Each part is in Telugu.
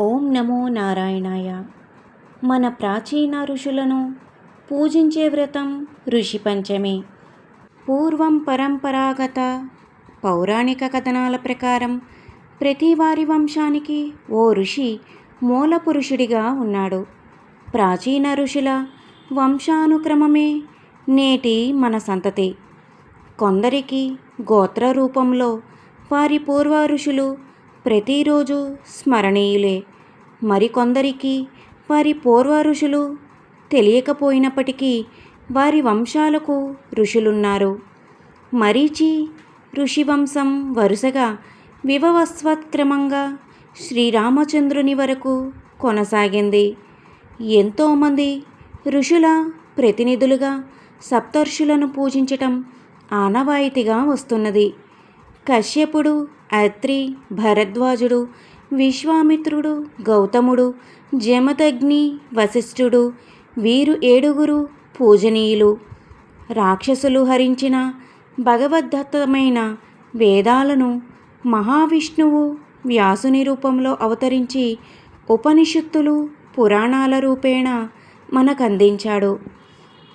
ఓం నమో నారాయణాయ. మన ప్రాచీన ఋషులను పూజించే వ్రతం ఋషి పంచమి. పూర్వం పరంపరాగత పౌరాణిక కథనాల ప్రకారం ప్రతి వారి వంశానికి ఓ ఋషి మూల పురుషుడిగా ఉన్నాడు. ప్రాచీన ఋషుల వంశానుక్రమమే నేటి మన సంతతి. కొందరికి గోత్ర రూపంలో వారి పూర్వ ఋషులు ప్రతిరోజు స్మరణీయులే. మరికొందరికి వారి పూర్వ ఋషులు తెలియకపోయినప్పటికీ వారి వంశాలకు ఋషులున్నారు. మరీచి ఋషివంశం వరుసగా వివవస్వత్క్రమంగా శ్రీరామచంద్రుని వరకు కొనసాగింది. ఎంతోమంది ఋషుల ప్రతినిధులుగా సప్తర్షులను పూజించటం ఆనవాయితీగా వస్తున్నది. కశ్యపుడు అత్రి భరద్వాజుడు విశ్వామిత్రుడు గౌతముడు జమదగ్ని వశిష్ఠుడు వీరు ఏడుగురు పూజనీయులు. రాక్షసులు హరించిన భగవద్దత్తమైన వేదాలను మహావిష్ణువు వ్యాసుని రూపంలో అవతరించి ఉపనిషత్తులు పురాణాల రూపేణ మనకందించాడు.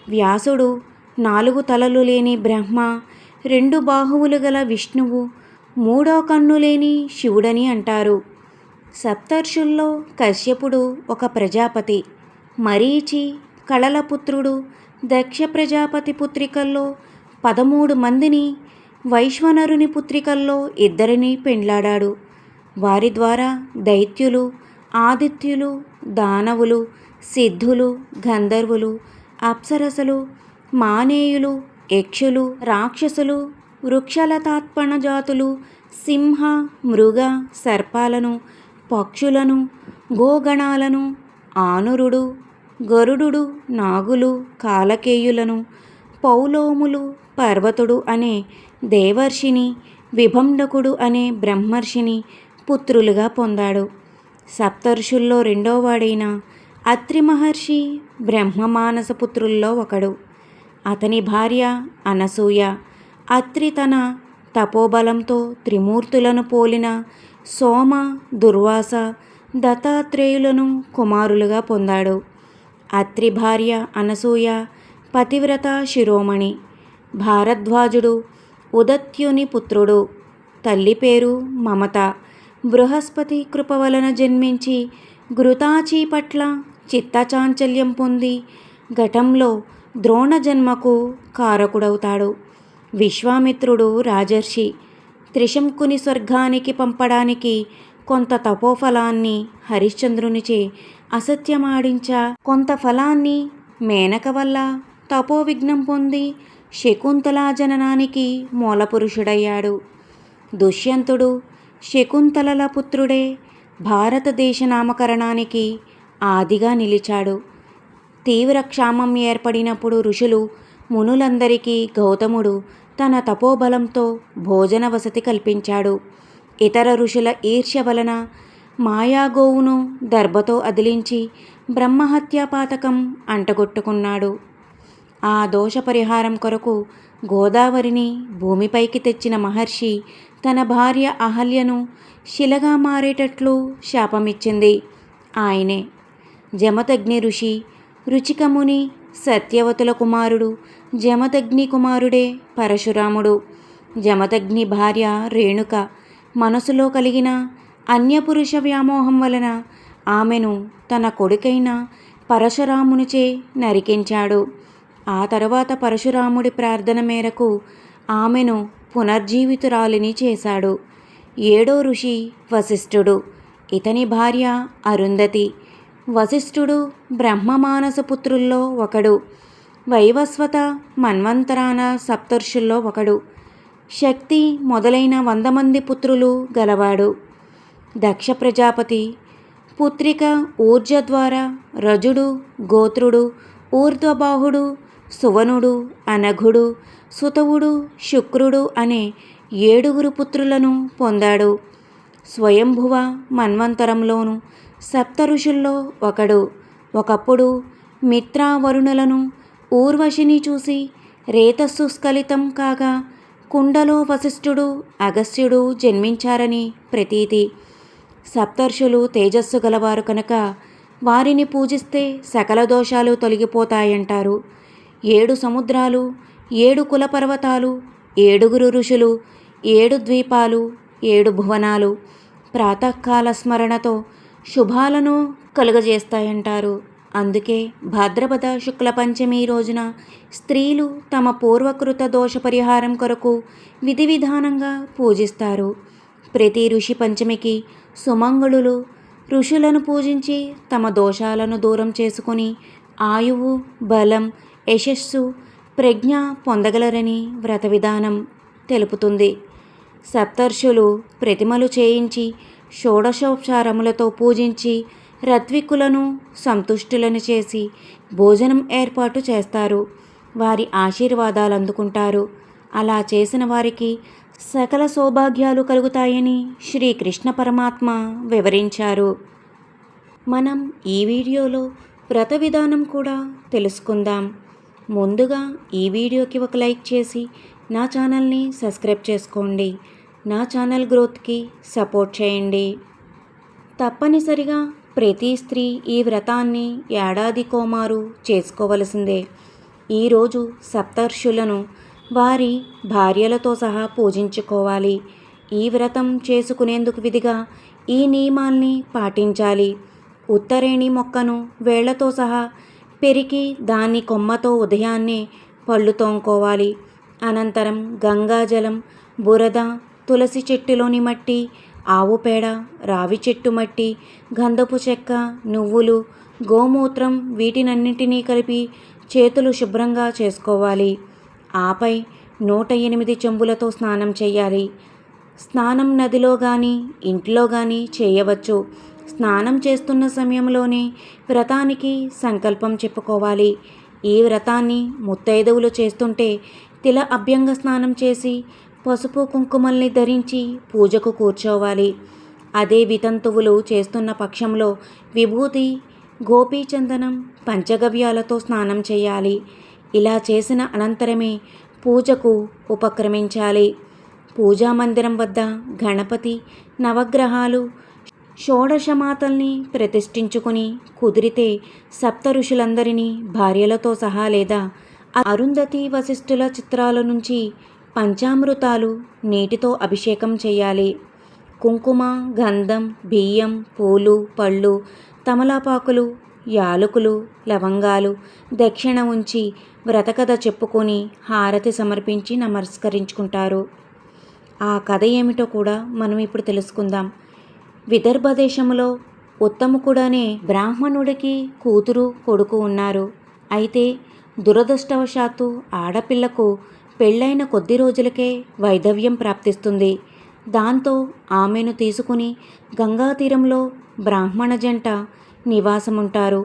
వ్యాసుడు నాలుగు తలలు లేని బ్రహ్మ రెండు బాహువులు గల విష్ణువు మూడో కన్ను లేని శివుడని అంటారు. సప్తర్షుల్లో కశ్యపుడు ఒక ప్రజాపతి. మరీచి కళలపుత్రుడు దక్ష ప్రజాపతి పుత్రికల్లో పదమూడు మందిని వైశ్వనరుని పుత్రికల్లో ఇద్దరిని పెండ్లాడాడు. వారి ద్వారా దైత్యులు ఆదిత్యులు దానవులు సిద్ధులు గంధర్వులు అప్సరసలు మానేయులు యక్షులు రాక్షసులు వృక్షలతాత్పణ జాతులు సింహ మృగ సర్పాలను పక్షులను గోగణాలను ఆనురుడు గరుడు నాగులు కాలకేయులను పౌలోములు పర్వతుడు అనే దేవర్షిని విభండకుడు అనే బ్రహ్మర్షిని పుత్రులుగా పొందాడు. సప్తర్షుల్లో రెండోవాడైన అత్రి మహర్షి బ్రహ్మమానస పుత్రుల్లో ఒకడు. అతని భార్య అనసూయ. అత్రి తన తపోబలంతో త్రిమూర్తులను పోలిన సోమ దుర్వాస దత్తాత్రేయులను కుమారులుగా పొందాడు. అత్రి భార్య అనసూయ పతివ్రత శిరోమణి భారద్వాజుడు ఉదత్యుని పుత్రుడు తల్లి పేరు మమత. బృహస్పతి కృప వలన జన్మించి ఘృతాచీ పట్ల చిత్తచాంచల్యం పొంది ఘటంలో ద్రోణ జన్మకు కారకుడవుతాడు. విశ్వామిత్రుడు రాజర్షి త్రిశంకుని స్వర్గానికి పంపడానికి కొంత తపోఫలాన్ని హరిశ్చంద్రునిచే అసత్యమాడించా కొంత ఫలాన్ని మేనక వల్ల తపోవిఘ్నం పొంది శకుంతలా జననానికి మూలపురుషుడయ్యాడు. దుష్యంతుడు శకుంతలల పుత్రుడే భారతదేశ నామకరణానికి ఆదిగా నిలిచాడు. తీవ్ర క్షామం ఏర్పడినప్పుడు ఋషులు మునులందరికీ గౌతముడు తన తపోబలంతో భోజన వసతి కల్పించాడు. ఇతర ఋషుల ఈర్ష్య వలన మాయాగోవును దర్భతో అదిలించి బ్రహ్మహత్యా పాతకం అంటగొట్టుకున్నాడు. ఆ దోష పరిహారం కొరకు గోదావరిని భూమిపైకి తెచ్చిన మహర్షి తన భార్య అహల్యను శిలగా మారేటట్లు శాపమిచ్చింది. ఆయనే జమతగ్ని ఋషి రుచికముని సత్యవతుల కుమారుడు జమదగ్ని కుమారుడే పరశురాముడు. జమదగ్ని భార్య రేణుక. మనసులో కలిగిన అన్యపురుష వ్యామోహం వలన ఆమెను తన కొడుకైన పరశురామునిచే నరికించాడు. ఆ తర్వాత పరశురాముడి ప్రార్థన మేరకు ఆమెను పునర్జీవితురాలిని చేశాడు. ఏడో ఋషి వశిష్ఠుడు. ఇతని భార్య అరుంధతి. వశిష్ఠుడు బ్రహ్మమానస పుత్రుల్లో ఒకడు వైవస్వత మన్వంతరాన సప్తర్షుల్లో ఒకడు శక్తి మొదలైన వంద మంది పుత్రులు గలవాడు. దక్ష ప్రజాపతి పుత్రిక ఊర్జ ద్వారా రజుడు గోత్రుడు ఊర్ధ్వబాహుడు సువనుడు అనఘుడు సుతవుడు శుక్రుడు అనే ఏడుగురు పుత్రులను పొందాడు. స్వయంభువ మన్వంతరంలోను సప్త ఋషుల్లో ఒకడు. ఒకప్పుడు మిత్రావరుణులను ఊర్వశిని చూసి రేతస్సు స్ఖలితం కాగా కుండలో వశిష్ఠుడు అగస్త్యుడు జన్మించారని ప్రతీతి. సప్తర్షులు తేజస్సు గలవారు కనుక వారిని పూజిస్తే సకల దోషాలు తొలగిపోతాయంటారు. ఏడు సముద్రాలు ఏడు కులపర్వతాలు ఏడుగురు ఋషులు ఏడు ద్వీపాలు ఏడు భువనాలు. ప్రాతకాల స్మరణతో శుభాలను కలుగజేస్తాయంటారు. అందుకే భాద్రపద శుక్ల పంచమి రోజున స్త్రీలు తమ పూర్వకృత దోష పరిహారం కొరకు విధి విధానంగా పూజిస్తారు. ప్రతి ఋషి పంచమికి సుమంగళులు ఋషులను పూజించి తమ దోషాలను దూరం చేసుకుని ఆయువు బలం యశస్సు ప్రజ్ఞ పొందగలరని వ్రత విధానం తెలుపుతుంది. సప్తర్షులు ప్రతిమలు చేయించి షోడశోపచారములతో పూజించి రత్వికులను సంతుష్టులను చేసి భోజనం ఏర్పాటు చేస్తారు. వారి ఆశీర్వాదాలు అందుకుంటారు. అలా చేసిన వారికి సకల సౌభాగ్యాలు కలుగుతాయని శ్రీకృష్ణ పరమాత్మ వివరించారు. మనం ఈ వీడియోలో వ్రత విధానం కూడా తెలుసుకుందాం. ముందుగా ఈ వీడియోకి ఒక లైక్ చేసి నా ఛానల్ని సబ్స్క్రైబ్ చేసుకోండి. నా ఛానల్ గ్రోత్కి సపోర్ట్ చేయండి. తప్పనిసరిగా ప్రతి స్త్రీ ఈ వ్రతాన్ని ఏడాది కోమారు చేసుకోవలసిందే. ఈరోజు సప్తర్షులను వారి భార్యలతో సహా పూజించుకోవాలి. ఈ వ్రతం చేసుకునేందుకు విధిగా ఈ నియమాల్ని పాటించాలి. ఉత్తరేణి మొక్కను వేళ్ళతో సహా పెరికి దాని కొమ్మతో ఉదయాన్నే పళ్ళు తోముకోవాలి. అనంతరం గంగాజలం బురద తులసి చెట్టులోని మట్టి ఆవు పేడ రావి చెట్టు మట్టి గంధపు చెక్క నువ్వులు గోమూత్రం వీటినన్నింటినీ కలిపి చేతులు శుభ్రంగా చేసుకోవాలి. ఆపై నూట ఎనిమిది చెంబులతో స్నానం చేయాలి. స్నానం నదిలో కానీ ఇంట్లో కానీ చేయవచ్చు. స్నానం చేస్తున్న సమయంలోనే వ్రతానికి సంకల్పం చెప్పుకోవాలి. ఈ వ్రతాన్ని ముత్తైదువులు చేస్తుంటే తిల అభ్యంగ స్నానం చేసి పసుపు కుంకుమల్ని ధరించి పూజకు కూర్చోవాలి. అదే వితంతువులు చేస్తున్న పక్షంలో విభూతి గోపీచందనం పంచగవ్యాలతో స్నానం చేయాలి. ఇలా చేసిన అనంతరమే పూజకు ఉపక్రమించాలి. పూజా మందిరం వద్ద గణపతి నవగ్రహాలు షోడశమాతల్ని ప్రతిష్ఠించుకుని కుదిరితే సప్త ఋషులందరినీ భార్యలతో సహా లేదా అరుంధతి వశిష్ఠుల చిత్రాల నుంచి పంచామృతాలు నీటితో అభిషేకం చేయాలి. కుంకుమ గంధం బియ్యం పూలు పళ్ళు తమలాపాకులు యాలకులు లవంగాలు దక్షిణ ఉంచి వ్రతకథ చెప్పుకొని హారతి సమర్పించి నమస్కరించుకుంటారు. ఆ కథ ఏమిటో కూడా మనం ఇప్పుడు తెలుసుకుందాం. విదర్భ దేశంలో ఉత్తముకుడనే బ్రాహ్మణుడికి కూతురు కొడుకు ఉన్నారు. అయితే దురదృష్టవశాత్తు ఆడపిల్లకు పెళ్ళైన కొద్ది రోజులకే వైధవ్యం ప్రాప్తిస్తుంది. దాంతో ఆమెను తీసుకుని గంగా తీరంలో బ్రాహ్మణ జంట నివాసముంటారు.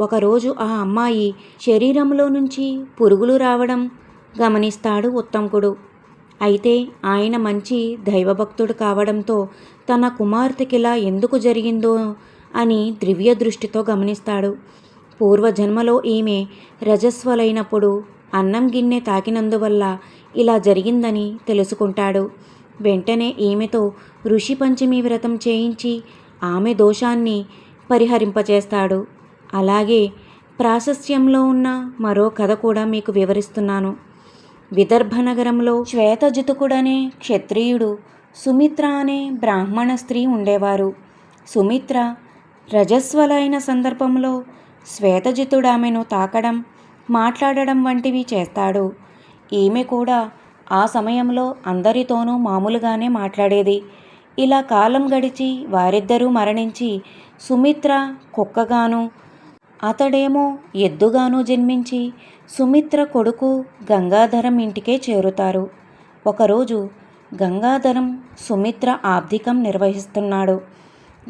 ఒకరోజు ఆ అమ్మాయి శరీరంలో నుంచి పురుగులు రావడం గమనిస్తాడు ఉత్తంకుడు అయితే ఆయన మంచి దైవభక్తుడు కావడంతో తన కుమార్తెకిలా ఎందుకు జరిగిందో అని దివ్య దృష్టితో గమనిస్తాడు. పూర్వజన్మలో ఈమె రజస్వలైనప్పుడు అన్నం గిన్నె తాకినందువల్ల ఇలా జరిగిందని తెలుసుకుంటాడు. వెంటనే ఈమెతో ఋషి పంచమి వ్రతం చేయించి ఆమె దోషాన్ని పరిహరింపచేస్తాడు. అలాగే ప్రాశస్త్యంలో ఉన్న మరో కథ కూడా మీకు వివరిస్తున్నాను. విదర్భ నగరంలో శ్వేతజితుకుడనే క్షత్రియుడు సుమిత్ర అనే బ్రాహ్మణ స్త్రీ ఉండేవారు. సుమిత్ర రజస్వలైన సందర్భంలో శ్వేతజితుడు ఆమెను తాకడం మాట్లాడడం వంటివి చేస్తాడు. ఈమె కూడా ఆ సమయంలో అందరితోనూ మామూలుగానే మాట్లాడేది. ఇలా కాలం గడిచి వారిద్దరూ మరణించి సుమిత్ర కుక్కగాను అతడేమో ఎద్దుగాను జన్మించి సుమిత్ర కొడుకు గంగాధరం ఇంటికే చేరుతారు. ఒకరోజు గంగాధరం సుమిత్ర ఆబ్దికం నిర్వహిస్తున్నాడు.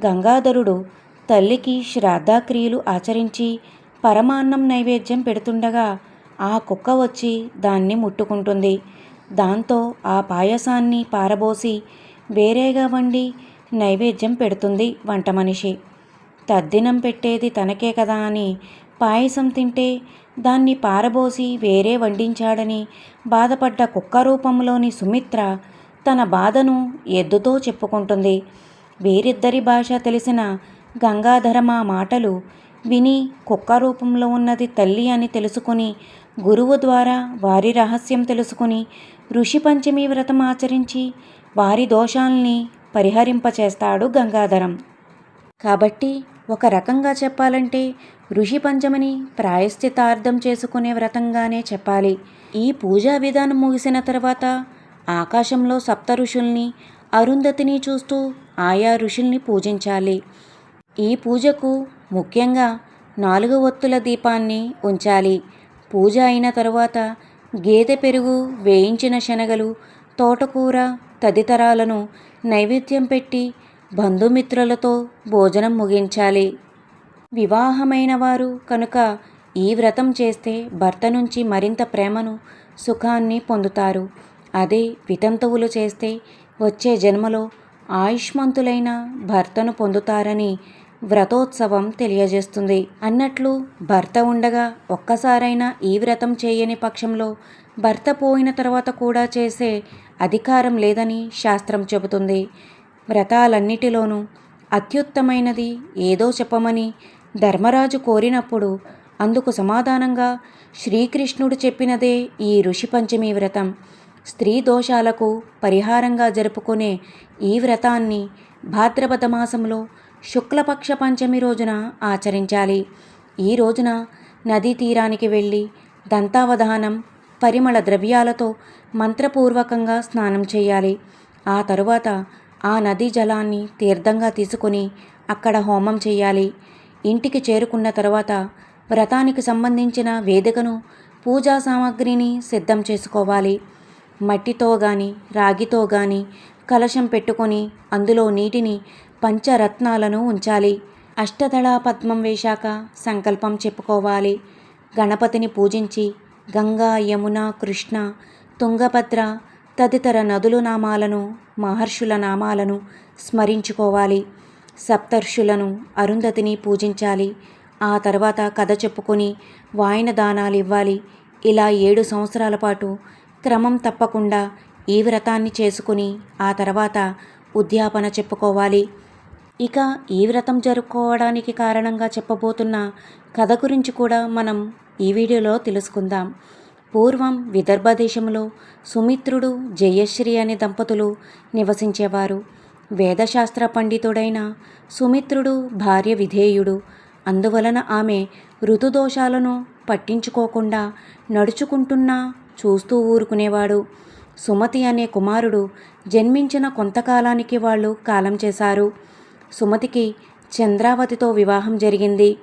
గంగాధరుడు తల్లికి శ్రాద్ధాక్రియలు ఆచరించి పరమాన్నం నైవేద్యం పెడుతుండగా ఆ కుక్క వచ్చి దాన్ని ముట్టుకుంటుంది. దాంతో ఆ పాయసాన్ని పారబోసి వేరేగా వండి నైవేద్యం పెడుతుంది వంట మనిషి. తద్దినం పెట్టేది తనకే కదా అని పాయసం తింటే దాన్ని పారబోసి వేరే వండించాడని బాధపడ్డ కుక్క రూపంలోని సుమిత్ర తన బాధను ఎద్దుతో చెప్పుకుంటుంది. వీరిద్దరి భాష తెలిసిన గంగాధరం ఆ మాటలు విని కుక్క రూపంలో ఉన్నది తల్లి అని తెలుసుకుని గురువు ద్వారా వారి రహస్యం తెలుసుకుని ఋషి పంచమి వ్రతం ఆచరించి వారి దోషాల్ని పరిహరింపచేస్తాడు గంగాధరం. కాబట్టి ఒక రకంగా చెప్పాలంటే ఋషి పంచమిని ప్రాయశ్చితార్థం చేసుకునే వ్రతంగానే చెప్పాలి. ఈ పూజా విధానం ముగిసిన తర్వాత ఆకాశంలో సప్త ఋషుల్ని అరుంధతిని చూస్తూ ఆయా ఋషుల్ని పూజించాలి. ఈ పూజకు ముఖ్యంగా నాలుగు ఒత్తుల దీపాన్ని ఉంచాలి. పూజ అయిన తరువాత గేదె పెరుగు వేయించిన శనగలు తోటకూర తదితరాలను నైవేద్యం పెట్టి బంధుమిత్రులతో భోజనం ముగించాలి. వివాహమైన వారు కనుక ఈ వ్రతం చేస్తే భర్త నుంచి మరింత ప్రేమను సుఖాన్ని పొందుతారు. అదే వితంతువులు చేస్తే వచ్చే జన్మలో ఆయుష్మంతులైన భర్తను పొందుతారని వ్రతోత్సవం తెలియజేస్తుంది. అన్నట్లు భర్త ఉండగా ఒక్కసారైనా ఈ వ్రతం చేయని పక్షంలో భర్త పోయిన తర్వాత కూడా చేసే అధికారం లేదని శాస్త్రం చెబుతుంది. వ్రతాలన్నిటిలోనూ అత్యుత్తమైనది ఏదో చెప్పమని ధర్మరాజు కోరినప్పుడు అందుకు సమాధానంగా శ్రీకృష్ణుడు చెప్పినదే ఈ ఋషి పంచమి వ్రతం. స్త్రీ దోషాలకు పరిహారంగా జరుపుకునే ఈ వ్రతాన్ని భాద్రపద మాసంలో శుక్లపక్ష పంచమి రోజున ఆచరించాలి. ఈ రోజున నదీ తీరానికి వెళ్ళి దంతావధానం పరిమళ ద్రవ్యాలతో మంత్రపూర్వకంగా స్నానం చేయాలి. ఆ తరువాత ఆ నదీ జలాన్ని తీర్థంగా తీసుకొని అక్కడ హోమం చేయాలి. ఇంటికి చేరుకున్న తర్వాత వ్రతానికి సంబంధించిన వేదికను పూజా సామాగ్రిని సిద్ధం చేసుకోవాలి. మట్టితో కానీ రాగితో కానీ కలశం పెట్టుకొని అందులో నీటిని పంచరత్నాలను ఉంచాలి. అష్టదళ పద్మం వేశాక సంకల్పం చెప్పుకోవాలి. గణపతిని పూజించి గంగా యమున కృష్ణ తుంగభద్ర తదితర నదుల నామాలను మహర్షుల నామాలను స్మరించుకోవాలి. సప్తర్షులను అరుంధతిని పూజించాలి. ఆ తర్వాత కథ చెప్పుకొని వాయన దానాలు ఇవ్వాలి ఇలా ఏడు సంవత్సరాల పాటు క్రమం తప్పకుండా ఈ వ్రతాన్ని చేసుకుని ఆ తర్వాత ఉద్యాపన చెప్పుకోవాలి. ఇక ఈ వ్రతం జరుపుకోవడానికి కారణంగా చెప్పబోతున్న కథ గురించి కూడా మనం ఈ వీడియోలో తెలుసుకుందాం. పూర్వం విదర్భ దేశంలో సుమిత్రుడు జయశ్రీ అనే దంపతులు నివసించేవారు. వేదశాస్త్ర పండితుడైన సుమిత్రుడు భార్య విధేయుడు. అందువలన ఆమె ఋతుదోషాలను పట్టించుకోకుండా నడుచుకుంటున్నా చూస్తూ ఊరుకునేవాడు. సుమతి అనే కుమారుడు జన్మించిన కొంతకాలానికి వాళ్ళు కాలం చేశారు. సుమతికి చంద్రావతితో వివాహం జరిగింది.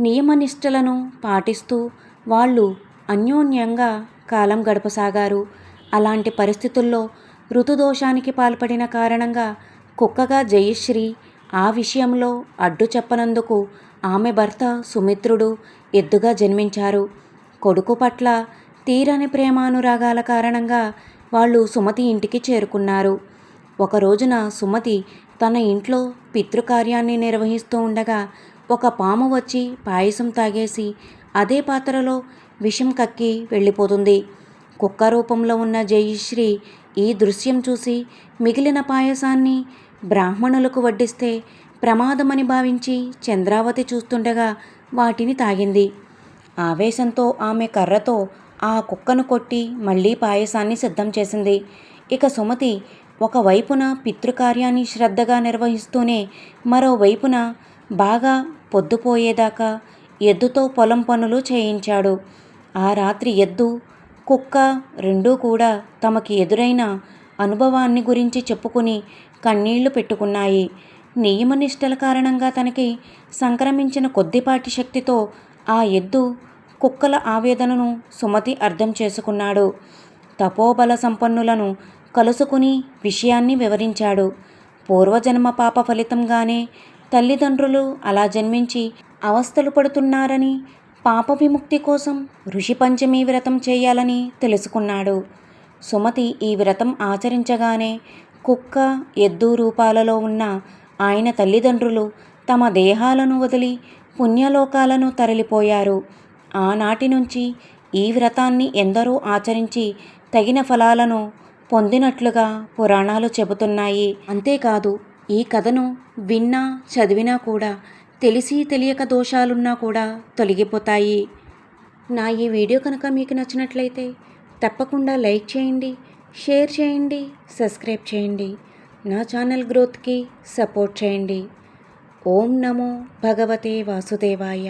నియమనిష్టలను పాటిస్తూ వాళ్ళు అన్యోన్యంగా కాలం గడపసాగారు. అలాంటి పరిస్థితుల్లో ఋతుదోషానికి పాల్పడిన కారణంగా కుక్కగా జయశ్రీ ఆ విషయంలో అడ్డు చెప్పనందుకు ఆమె భర్త సుమిత్రుడు ఎద్దుగా జన్మించారు. కొడుకు పట్ల తీరని ప్రేమానురాగాల కారణంగా వాళ్ళు సుమతి ఇంటికి చేరుకున్నారు. ఒక రోజున సుమతి తన ఇంట్లో పితృకార్యాన్ని నిర్వహిస్తూ ఉండగా ఒక పాము వచ్చి పాయసం తాగేసి అదే పాత్రలో విషం కక్కి వెళ్ళిపోతుంది. కుక్క రూపంలో ఉన్న జయశ్రీ ఈ దృశ్యం చూసి మిగిలిన పాయసాన్ని బ్రాహ్మణులకు వడ్డిస్తే ప్రమాదమని భావించి చంద్రావతి చూస్తుండగా వాటిని తాగింది. ఆవేశంతో ఆమె కర్రతో ఆ కుక్కను కొట్టి మళ్ళీ పాయసాన్ని సిద్ధం చేసింది. ఇక సుమతి ఒకవైపున పితృకార్యాన్ని శ్రద్ధగా నిర్వహిస్తూనే మరోవైపున బాగా పొద్దుపోయేదాకా ఎద్దుతో పొలం పనులు చేయించాడు. ఆ రాత్రి ఎద్దు కుక్క రెండూ కూడా తమకి ఎదురైన అనుభవాన్ని గురించి చెప్పుకుని కన్నీళ్ళు పెట్టుకున్నాయి. నియమనిష్టల కారణంగా తనకి సంక్రమించిన కొద్దిపాటి శక్తితో ఆ ఎద్దు కుక్కల ఆవేదనను సుమతి అర్థం చేసుకున్నాడు. తపోబల సంపన్నులను కలుసుకుని విషయాన్ని వివరించాడు. పూర్వజన్మ పాప ఫలితంగానే తల్లిదండ్రులు అలా జన్మించి అవస్థలు పడుతున్నారని పాప విముక్తి కోసం ఋషి పంచమి వ్రతం చేయాలని తెలుసుకున్నాడు. సుమతి ఈ వ్రతం ఆచరించగానే కుక్క ఎద్దు రూపాలలో ఉన్న ఆయన తల్లిదండ్రులు తమ దేహాలను వదిలి పుణ్యలోకాలను తరలిపోయారు. ఆనాటి నుంచి ఈ వ్రతాన్ని ఎందరో ఆచరించి తగిన ఫలాలను పొందినట్లుగా పురాణాలు చెబుతున్నాయి. అంతేకాదు ఈ కథను విన్నా చదివినా కూడా తెలిసి తెలియక దోషాలున్నా కూడా తొలగిపోతాయి. నా ఈ వీడియో కనుక మీకు నచ్చినట్లయితే తప్పకుండా లైక్ చేయండి షేర్ చేయండి సబ్స్క్రైబ్ చేయండి. నా ఛానల్ గ్రోత్కి సపోర్ట్ చేయండి. ఓం నమో భగవతే వాసుదేవాయ.